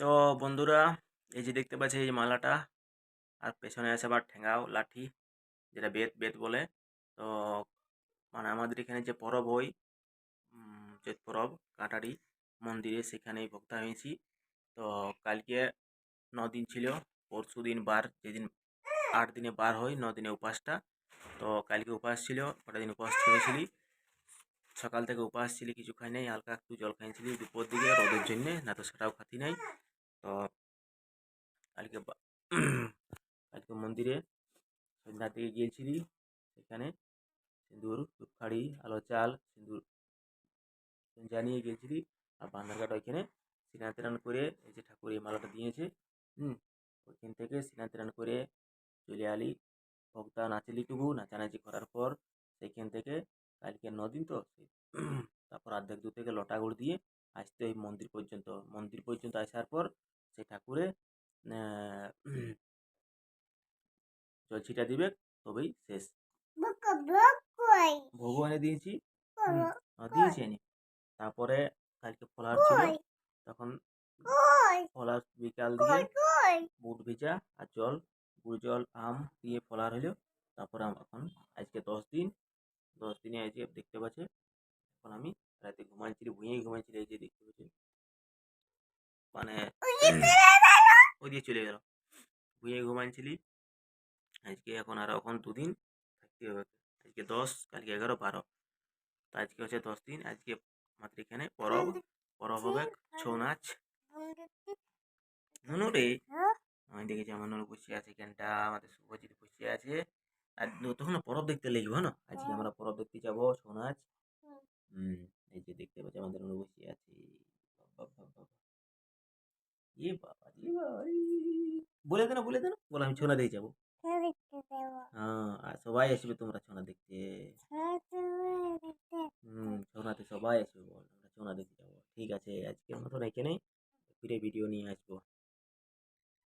তো বন্ধুরা, এই যে দেখতে পাচ্ছি এই মালাটা, আর পেছনে আছে আবার ঠেঙ্গাও, লাঠি, যেটা বেত বেত বলে। তো মানে আমাদের এখানে যে পরব হয় চৈত পরব, কাটারি মন্দিরে সেখানেই ভক্তা হয়েছি। তো কালকে দিন ছিল, পরশু দিন বার, যেদিন আট দিনে বার হয় দিনে উপাসটা। তো কালকে উপাস ছিল, কটা দিন উপাস করেছিলি? সকাল থেকে উপাস ছিলি, কিছু খাই নাই, হালকা একটু জল খাইছিলি, দুপুর দিকে রোদের জন্যে, না তো সেটাও খাতি নাই। তো কালকে কালকে মন্দিরে সন্ধ্যার থেকে গিয়েছিলি সেখানে সিঁদুর ধূপখাড়ি আলো চাল সিঁদুর জানিয়ে গিয়েছিলি। আর বান্ধারঘাট ওইখানে স্নান করে এই যে ঠাকুর এই মালাটা দিয়েছে, হুম, ওইখান থেকে স্নান করে চলে আলি। ভক্তা নাচলি টুকু, নাচানাচি করার পর সেইখান থেকে কালকে নদিন তো তারপর অর্ধেক দূর থেকে লটা গুড় দিয়ে আসতে ওই মন্দির পর্যন্ত। মন্দির পর্যন্ত আসার পর সেই ঠাকুরে জল ছিটা দিবে তবেই শেষ। ভোগও এনে দিয়েছি দিয়েছি এনে। তারপরে কালকে ফলার ছিল তখন ফলার বিকাল দিয়ে বুট ভিজা আর জল গুড় জল আম দিয়ে ফলার হলো। তারপরে এখন আজকে দশ দিন দশ দিনে আজকে দেখতে পাচ্ছে এখন আমি রাতে ঘুমাইছিলি ভুঁয়েই ঘুমাইছিলি এই যে দেখতে পাচ্ছি মানে ওই দিয়ে চলে গেল। ভুঁয়ে ঘুমাইছিলি। আজকে এখন আর এখন দুদিন থাকতে হবে আজকে দশ কালকে এগারো বারো। তো আজকে হচ্ছে দশ দিন আজকে আমাদের এখানে। পরব পরব হবে ছৌ নাচ। নুনু রে আমি দেখেছি আমার নুনু বসে আছে এখানটা আমাদের শুভজিৎ বসে আছে। আর তখন পরব দেখতে লাগবে না আজকে আমরা পরব দেখতে যাব ছৌ নাচ। হুম এই যে দেখতে পাচ্ছি আমাদের নুনু বসে আছে। এ বাবা বাবা বলে দেন বলে দেন বলে আমি ছোনা দিয়ে যাব। হ্যাঁ আর সবাই আসবে তোমরা ছোনা দেখতে। হুম ছোনাতে সবাই আসবে বল আমরা ছোনা দেখতে যাব। ঠিক আছে আজকের মতন এখানে ফিরে ভিডিও নিয়ে আসব।